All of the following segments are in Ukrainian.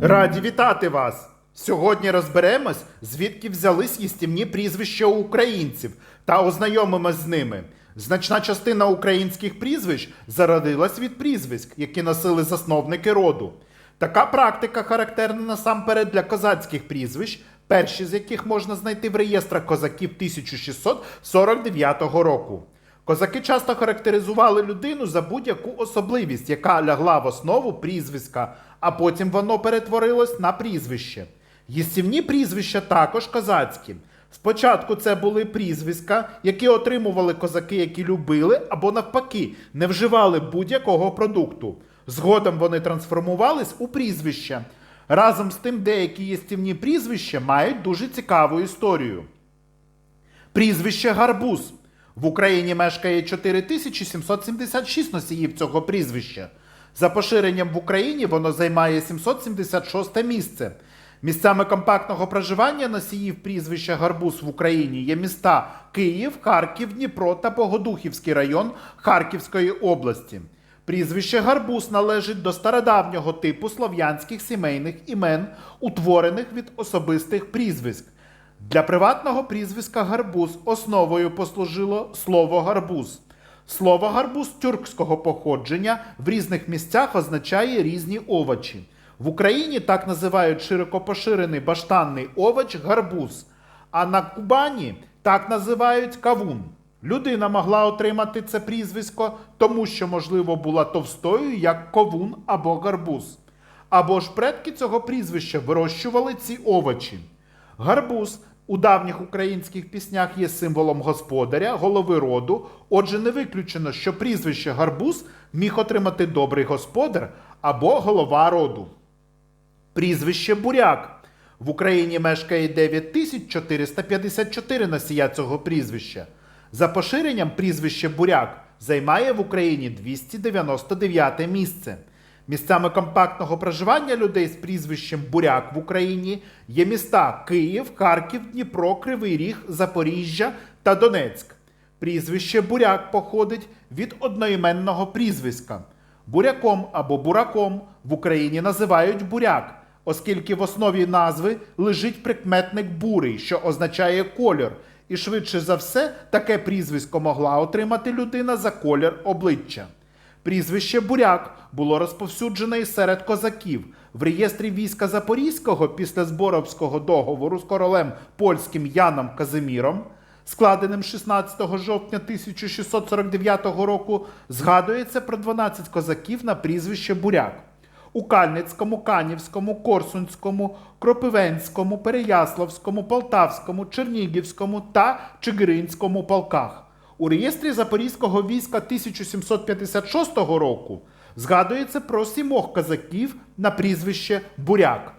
Раді вітати вас! Сьогодні розберемось, звідки взялись їстівні прізвища українців та ознайомимось з ними. Значна частина українських прізвищ зародилась від прізвиськ, які носили засновники роду. Така практика характерна насамперед для козацьких прізвищ, перші з яких можна знайти в реєстрах козаків 1649 року. Козаки часто характеризували людину за будь-яку особливість, яка лягла в основу прізвиська, а потім воно перетворилось на прізвище. Їстівні прізвища також козацькі. Спочатку це були прізвиська, які отримували козаки, які любили або навпаки не вживали будь-якого продукту. Згодом вони трансформувались у прізвища. Разом з тим, деякі їстівні прізвища мають дуже цікаву історію. Прізвище Гарбуз. В Україні мешкає 4776 носіїв цього прізвища. За поширенням в Україні воно займає 776 місце. Місцями компактного проживання носіїв прізвища Гарбуз в Україні є міста Київ, Харків, Дніпро та Богодухівський район Харківської області. Прізвище Гарбуз належить до стародавнього типу слов'янських сімейних імен, утворених від особистих прізвиськ. Для приватного прізвиська гарбуз основою послужило слово гарбуз. Слово гарбуз тюркського походження в різних місцях означає різні овочі. В Україні так називають широко поширений баштанний овоч гарбуз, а на Кубані так називають кавун. Людина могла отримати це прізвисько, тому що, можливо, була товстою, як ковун або гарбуз. Або ж предки цього прізвища вирощували ці овочі. Гарбуз у давніх українських піснях є символом господаря, голови роду. Отже, не виключено, що прізвище гарбуз міг отримати добрий господар або голова роду. Прізвище буряк. В Україні мешкає 9454 носія цього прізвища. За поширенням прізвище буряк займає в Україні 299 місце. Місцями компактного проживання людей з прізвищем Буряк в Україні є міста Київ, Харків, Дніпро, Кривий Ріг, Запоріжжя та Донецьк. Прізвище Буряк походить від одноіменного прізвиська. Буряком або бураком в Україні називають буряк, оскільки в основі назви лежить прикметник бурий, що означає кольор, і швидше за все таке прізвисько могла отримати людина за колір обличчя. Прізвище Буряк було розповсюджене і серед козаків. В реєстрі війська Запорізького після Зборовського договору з королем польським Яном Казиміром, складеним 16 жовтня 1649 року, згадується про 12 козаків на прізвище Буряк. У Кальницькому, Канівському, Корсунському, Кропивенському, Переяславському, Полтавському, Чернігівському та Чигиринському полках. У реєстрі Запорізького війська 1756 року згадується про сімох козаків на прізвище Буряк.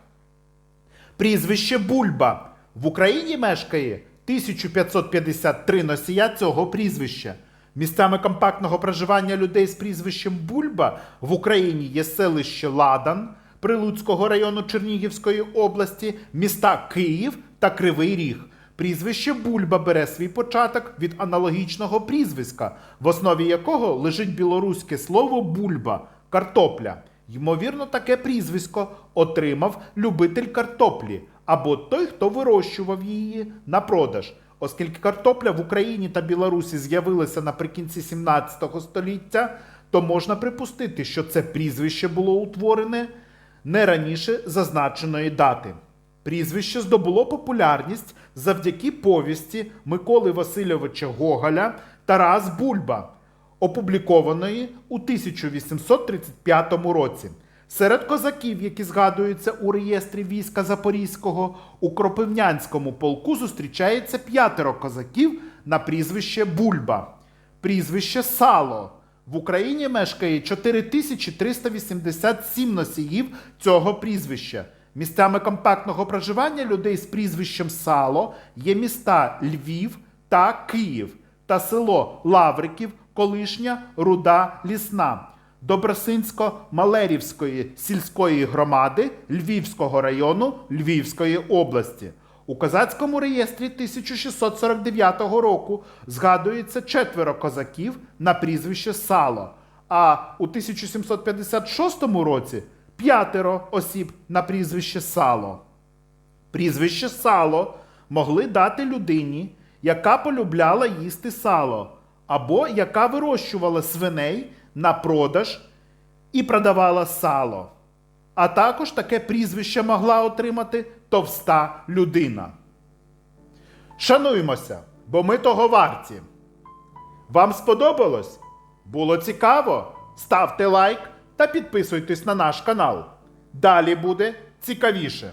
Прізвище Бульба. В Україні мешкає 1553 носія цього прізвища. Місцями компактного проживання людей з прізвищем Бульба в Україні є селище Ладан Прилуцького району Чернігівської області, міста Київ та Кривий Ріг. Прізвище Бульба бере свій початок від аналогічного прізвиська, в основі якого лежить білоруське слово бульба картопля. Ймовірно, таке прізвисько отримав любитель картоплі або той, хто вирощував її на продаж. Оскільки картопля в Україні та Білорусі з'явилася наприкінці 17 століття, то можна припустити, що це прізвище було утворене не раніше зазначеної дати. Прізвище здобуло популярність завдяки повісті Миколи Васильовича Гоголя Тарас Бульба, опублікованої у 1835 році. Серед козаків, які згадуються у реєстрі війська Запорізького, у Кропивнянському полку зустрічається п'ятеро козаків на прізвище Бульба. Прізвище Сало. В Україні мешкає 4387 носіїв цього прізвища. Місцями компактного проживання людей з прізвищем Сало є міста Львів та Київ та село Лавриків, колишня Руда Лісна. Добросинсько-Малерівської сільської громади Львівського району Львівської області. У козацькому реєстрі 1649 року згадується четверо козаків на прізвище Сало, а у 1756 році п'ятеро осіб на прізвище Сало. Прізвище сало могли дати людині, яка полюбляла їсти сало, або яка вирощувала свиней на продаж і продавала сало. А також таке прізвище могла отримати товста людина. Шануймося, бо ми того варті. Вам сподобалось? Було цікаво? Ставте лайк та підписуйтесь на наш канал. Далі буде цікавіше.